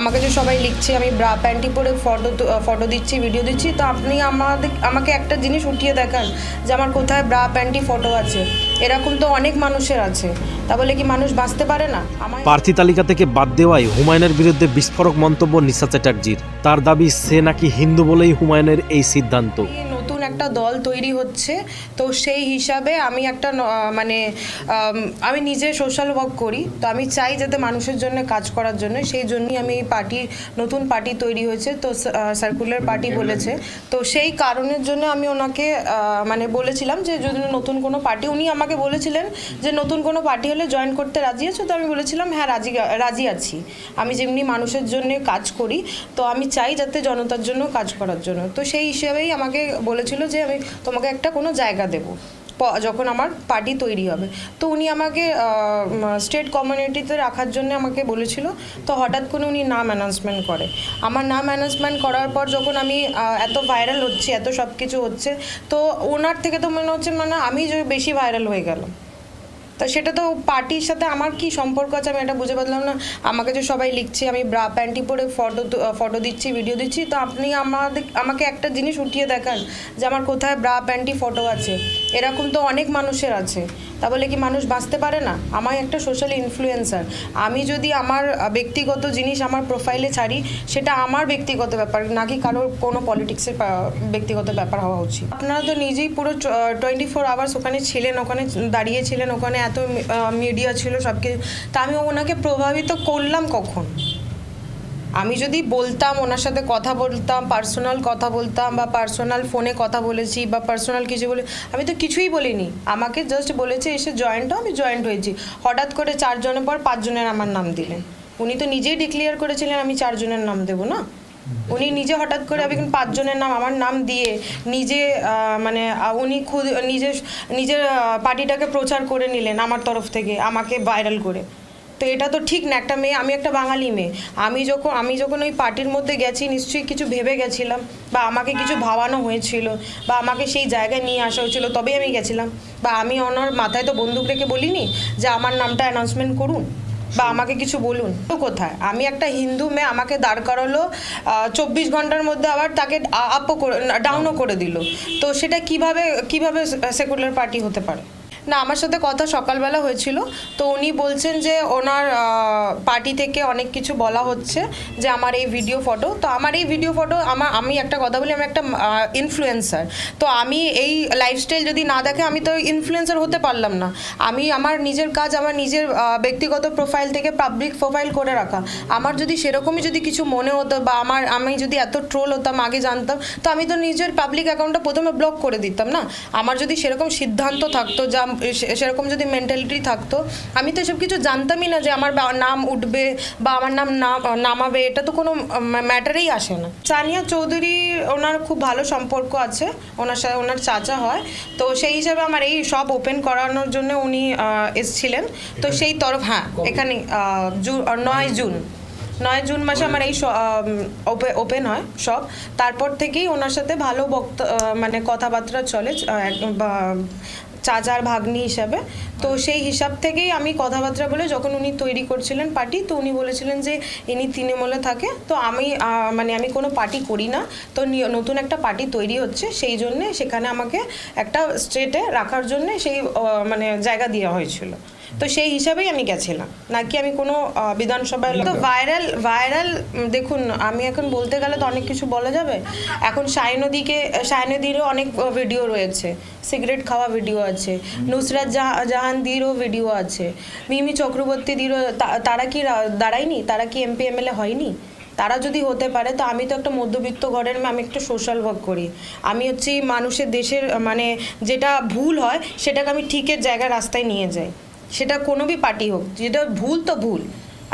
আমাকে যে সবাই লিখছে আমি ব্রা প্যান্টি পরে ফটো ফটো দিচ্ছি ভিডিও দিচ্ছি তো আপনি আমাদের আমাকে একটা জিনিস উঠিয়ে দেখান যে আমার কোথায় ব্রা প্যান্টি ফটো আছে। এরকম তো অনেক মানুষের আছে। তা বলে কি মানুষ বাঁচতে পারে না? প্রার্থী তালিকা থেকে বাদ দেওয়াই হুমায়ুনের বিরুদ্ধে বিস্ফোরক মন্তব্য নিশা চ্যাটার্জির। তার দাবি সে নাকি হিন্দু বলেই হুমায়ুনের এই সিদ্ধান্ত। একটা দল তৈরি হচ্ছে তো সেই হিসাবে আমি একটা মানে আমি নিজে সোশ্যাল ওয়ার্ক করি তো আমি চাই যাতে মানুষের জন্য কাজ করার জন্য সেই জন্যই আমি এই পার্টি নতুন পার্টি তৈরি হয়েছে তো সার্কুলার পার্টি বলেছে। তো সেই কারণের জন্য আমি ওনাকে মানে বলেছিলাম যে যদি নতুন কোনো পার্টি উনি আমাকে বলেছিলেন যে নতুন কোনো পার্টি হলে জয়েন করতে রাজি আছো? তো আমি বলেছিলাম হ্যাঁ রাজি রাজি আছি। আমি যেমনি মানুষের জন্য কাজ করি তো আমি চাই যাতে জনতার জন্য কাজ করার জন্য। তো সেই হিসেবেই আমাকে বলেছিল যে আমি তোমাকে একটা কোনো জায়গা দেবো। যখন আমার পার্টি তৈরি হবে। তো উনি আমাকে স্টেট কমিউনিটিতে রাখার জন্য আমাকে বলেছিল, তো হঠাৎ করে উনি নাম অ্যানাউন্সমেন্ট করে। আমার নাম অ্যানাউন্সমেন্ট করার পর যখন আমি এত ভাইরাল হচ্ছি, এত সব কিছু হচ্ছে, তো ওনার থেকে তো মনে হচ্ছে মানে আমি বেশি ভাইরাল হয়ে গেলাম। তো সেটা তো পার্টির সাথে আমার কি সম্পর্ক আছে আমি এটা বুঝে পারলাম না। আমাকে যে সবাই লিখছে, আমি ব্রা, প্যান্টি পরে ফটো ফটো দিচ্ছি ভিডিও দিচ্ছি, তো আপনি আমাদের, আমাকে একটা জিনিস উঠিয়ে দেখান যে আমার কোথায় ব্রা, প্যান্টি ফটো আছে। এরকম তো অনেক মানুষের আছে। তা বলে কি মানুষ বাঁচতে পারে না? আমার একটা সোশ্যাল ইনফ্লুয়েন্সার আমি যদি আমার ব্যক্তিগত জিনিস আমার প্রোফাইলে ছাড়ি, সেটা আমার ব্যক্তিগত ব্যাপার নাকি কারোর কোনো পলিটিক্সের ব্যক্তিগত ব্যাপার হওয়া উচিত। আপনারা তো নিজেই পুরো টোয়েন্টি ফোর আওয়ার্স ওখানে ছিলেন, ওখানে দাঁড়িয়েছিলেন ওখানে এত মিডিয়া ছিল সব কিছু তা আমি ওনাকে প্রভাবিত করলাম কখন? আমি যদি বলতাম, ওনার সাথে কথা বলতাম পার্সোনাল কথা বলতাম বা পার্সোনাল ফোনে কথা বলেছি বা পার্সোনাল কিছু বলে, আমি তো কিছুই বলিনি। আমাকে জাস্ট বলেছে, এসে জয়েন্ট আমি জয়েন্ট হয়েছি। হঠাৎ করে চারজনের পর পাঁচজনের আমার নাম দিলেন। উনি তো নিজেই ডিক্লিয়ার করেছিলেন, আমি চারজনের নাম দেবো না? উনি নিজে হঠাৎ করে কিন্তু পাঁচজনের নাম, আমার নাম দিয়ে নিজে মানে উনি খুদ নিজে নিজের পার্টিটাকে প্রচার করে নিলেন আমার তরফ থেকে, আমাকে ভাইরাল করে। তো এটা তো ঠিক না, একটা মেয়ে, আমি একটা বাঙালি মেয়ে। আমি যখন আমি যখন ওই পার্টির মধ্যে গেছি, নিশ্চয়ই কিছু ভেবে গেছিলাম, বা আমাকে কিছু ভাবানো হয়েছিল, বা আমাকে সেই জায়গায় নিয়ে আসা হয়েছিল, তবেই আমি গেছিলাম। বা আমি ওনার মাথায় তো বন্দুক রেখে বলিনি যে আমার নামটা অ্যানাউন্সমেন্ট করুন, বা আমাকে কিছু বলুন। তো কোথায়? আমি একটা হিন্দু মেয়ে, আমাকে দাঁড় করালো চব্বিশ ঘণ্টার মধ্যে আবার তাকে আপও করে ডাউনও করে দিল। তো সেটা কীভাবে কীভাবে সেকুলার পার্টি হতে পারে? না, আমার সাথে কথা সকালবেলা হয়েছিল। তো উনি বলছেন যে ওনার পার্টি থেকে অনেক কিছু বলা হচ্ছে যে আমার এই ভিডিও ফটো। তো আমার এই ভিডিও ফটো, আমার, আমি একটা কথা বলি, আমি একটা ইনফ্লুয়েন্সার তো আমি এই লাইফস্টাইল যদি না দেখে, আমি তো ইনফ্লুয়েন্সার হতে পারলাম না। আমি আমার নিজের কাজ, আমার নিজের ব্যক্তিগত প্রোফাইল থেকে পাবলিক প্রোফাইল করে রাখা। আমার যদি সেরকমই যদি কিছু মনে হতো বা আমার, আমি যদি এত ট্রোল হতাম, আগে জানতাম, তো আমি তো নিজের পাবলিক অ্যাকাউন্টটা প্রথমে ব্লক করে দিতাম না? আমার যদি সেরকম সিদ্ধান্ত থাকতো যা সেরকম যদি মেন্টালিটি থাকতো আমি তো এসব কিছু জানতামই না যে আমার নাম উঠবে বা আমার নাম নামাবে এটা তো কোনো ম্যাটারেই আসে না। সানিয়া চৌধুরী ওনার খুব ভালো সম্পর্ক আছে ওনার সাথে ওনার চাচা হয় তো সেই হিসাবে আমার এই সব ওপেন করানোর জন্য উনি এসছিলেন। তো সেই তরফ হ্যাঁ এখানে নয় জুন। নয় জুন মাসে আমার এই ওপেন হয় সব। তারপর থেকেই ওনার সাথে ভালো বক্ত মানে কথাবার্তা চলে চাচার ভাগ্নি হিসাবে। তো সেই হিসাব থেকেই আমি কথাবার্তা বলে যখন উনি তৈরি করছিলেন পার্টি, তো উনি বলেছিলেন যে ইনি তৃণমূলে থাকে। তো আমি মানে আমি কোনো পার্টি করি না। তো নতুন একটা পার্টি তৈরি হচ্ছে। সেই জন্যে সেখানে আমাকে একটা স্টেটে রাখার জন্যে সেই মানে জায়গা দেওয়া হয়েছিল। তো সেই হিসাবেই আমি গেছিলাম। নাকি আমি কোনো বিধানসভায় তো ভাইরাল ভাইরাল দেখুন আমি এখন বলতে গেলে তো অনেক কিছু বলা যাবে। এখন সায়নদীকে সায়নদীরও অনেক ভিডিও রয়েছে। সিগারেট খাওয়া ভিডিও আছে। নুসরাত জাহা- জাহানদিরও ভিডিও আছে। মিমি চক্রবর্তীদিরও তারা কি দাঁড়ায়নি? তারা কি এমপি এমএলএ হয়নি? তারা যদি হতে পারে তো আমি তো একটা মধ্যবিত্ত ঘরের মেয়ে, আমি একটা সোশ্যাল ওয়ার্ক করি। আমি হচ্ছে মানুষের দেশের মানে যেটা ভুল হয় সেটাকে আমি ঠিকের জায়গায় রাস্তায় নিয়ে যাই। সেটা কোনো বি পার্টি হোক, যেটা ভুল তো ভুল,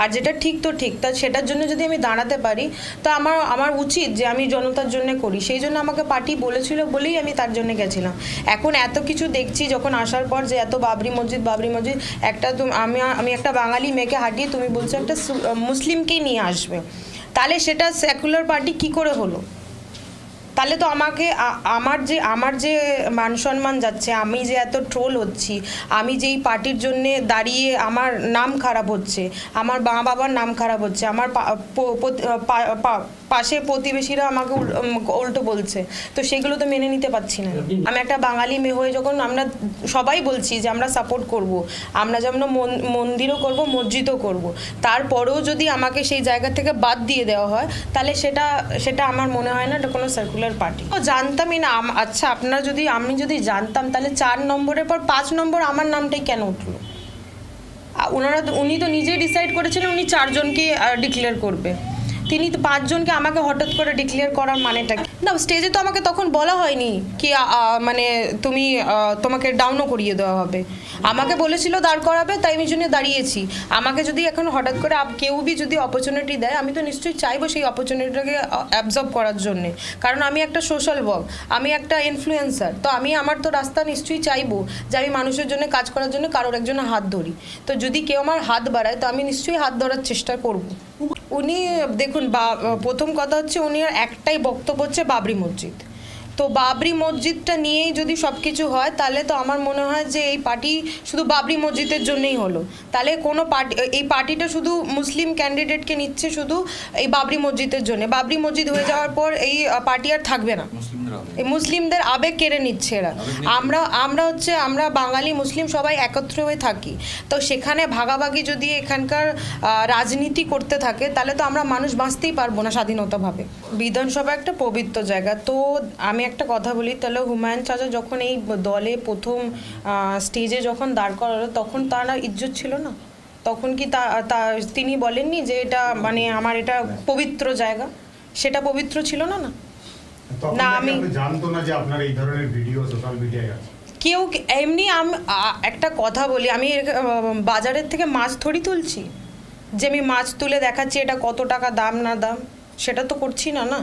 আর যেটা ঠিক তো ঠিক, তা সেটার জন্য যদি আমি দাঁড়াতে পারি, তা আমার আমার উচিত যে আমি জনতার জন্য করি। সেই জন্য আমাকে পার্টি বলেছিল বলেই আমি তার জন্য গেছিলাম। এখন এত কিছু দেখছি যখন আসার পর যে এত বাবরি মসজিদ বাবরি মসজিদ, একটা আমি আমি একটা বাঙালি মেয়েকে হাঁটিয়ে তুমি বলছো একটা মুসলিমকেই নিয়ে আসবে। তাহলে সেটা সেকুলার পার্টি কি করে হলো? তাহলে তো আমাকে আমার যে আমার যে মান সম্মান যাচ্ছে, আমি যে এত ট্রোল হচ্ছি, আমি যেই পার্টির জন্যে দাঁড়িয়ে আমার নাম খারাপ হচ্ছে, আমার মা বাবার নাম খারাপ হচ্ছে, আমার পা- প- প- পা- পা- পাশে প্রতিবেশীরা আমাকে উল্টো বলছে। তো সেগুলো তো মেনে নিতে পারছি না। আমি একটা বাঙালি মেয়ে হয়ে যখন আমরা সবাই বলছি যে আমরা সাপোর্ট করব, আমরা যেমন মন- মন্দিরও করব, মসজিদও করব, তারপরেও যদি আমাকে সেই জায়গা থেকে বাদ দিয়ে দেওয়া হয়, তাহলে সেটা সেটা আমার মনে হয় না এটা কোনো সার্কুলার পার্টি ও জানতামই না আচ্ছা আপনারা যদি, আমি যদি জানতাম, তাহলে চার নম্বরের পর পাঁচ নম্বর আমার নামটাই কেন উঠল? ওনারা উনি তো নিজেই ডিসাইড করেছিলেন, উনি চারজনকে ডিক্লেয়ার করবে। তিনি তো পাঁচজনকে আমাকে হঠাৎ করে ডিক্লেয়ার করার মানেটা? না স্টেজে তো আমাকে তখন বলা হয়নি কি মানে তুমি তোমাকে ডাউনও করিয়ে দেওয়া হবে। আমাকে বলেছিল দাঁড় করাবে, তাই আমি জন্য দাঁড়িয়েছি। আমাকে যদি এখন হঠাৎ করে কেউ বি যদি অপরচুনিটি দেয়, আমি তো নিশ্চয়ই চাইব সেই অপরচুনিটিটাকে অ্যাবজর্ব করার জন্যে। কারণ আমি একটা সোশ্যাল ওয়ার্ক আমি একটা ইনফ্লুয়েন্সার তো আমি আমার তো রাস্তা নিশ্চয়ই চাইব যে আমি মানুষের জন্য কাজ করার জন্য কারোর একজনের হাত ধরি। তো যদি কেউ আমার হাত বাড়ায়, তো আমি নিশ্চয়ই হাত ধরার চেষ্টা করব। উনি দেখুন বা প্রথম কথা হচ্ছে উনি একটাই বক্তব্য হচ্ছে বাবরি মসজিদ। তো বাবরি মসজিদটা নিয়েই যদি সব কিছু হয় তাহলে তো আমার মনে হয় যে এই পার্টি শুধু বাবরি মসজিদের জন্যই হলো। তাহলে কোনো পার্টি এই পার্টিটা শুধু মুসলিম ক্যান্ডিডেটকে নিচ্ছে শুধু এই বাবরি মসজিদের জন্য। বাবরি মসজিদ হয়ে যাওয়ার পর এই পার্টি আর থাকবে না। এই মুসলিমদের আবেগ কেড়ে নিচ্ছে এরা। আমরা আমরা হচ্ছে আমরা বাঙালি মুসলিম সবাই একত্র হয়ে থাকি। তো সেখানে ভাগাভাগি যদি এখানকার রাজনীতি করতে থাকে তাহলে তো আমরা মানুষ বাঁচতেই পারব না স্বাধীনতাভাবে। বিধানসভা একটা পবিত্র জায়গা। তো আমি একটা কথা বলি তাহলে হুমায়ুন চাচা যখন এই দলে প্রথম স্টেজে যখন দাঁড় করালো তখন তার আর ইজ্জত ছিল না? তখন কি তা তিনি বলেননি যে এটা মানে আমার এটা পবিত্র জায়গা? সেটা পবিত্র ছিল না না? না, আমি- জানতো না যে আপনার এই ধরনের ভিডিও সোশ্যাল মিডিয়ায় আছে? কেউ এমনি আমি একটা কথা বলি আমি বাজারের থেকে মাছ থরি তুলছি। যে আমি মাছ তুলে দেখাচ্ছি এটা কত টাকা দাম না দাম সেটা তো করছি না না?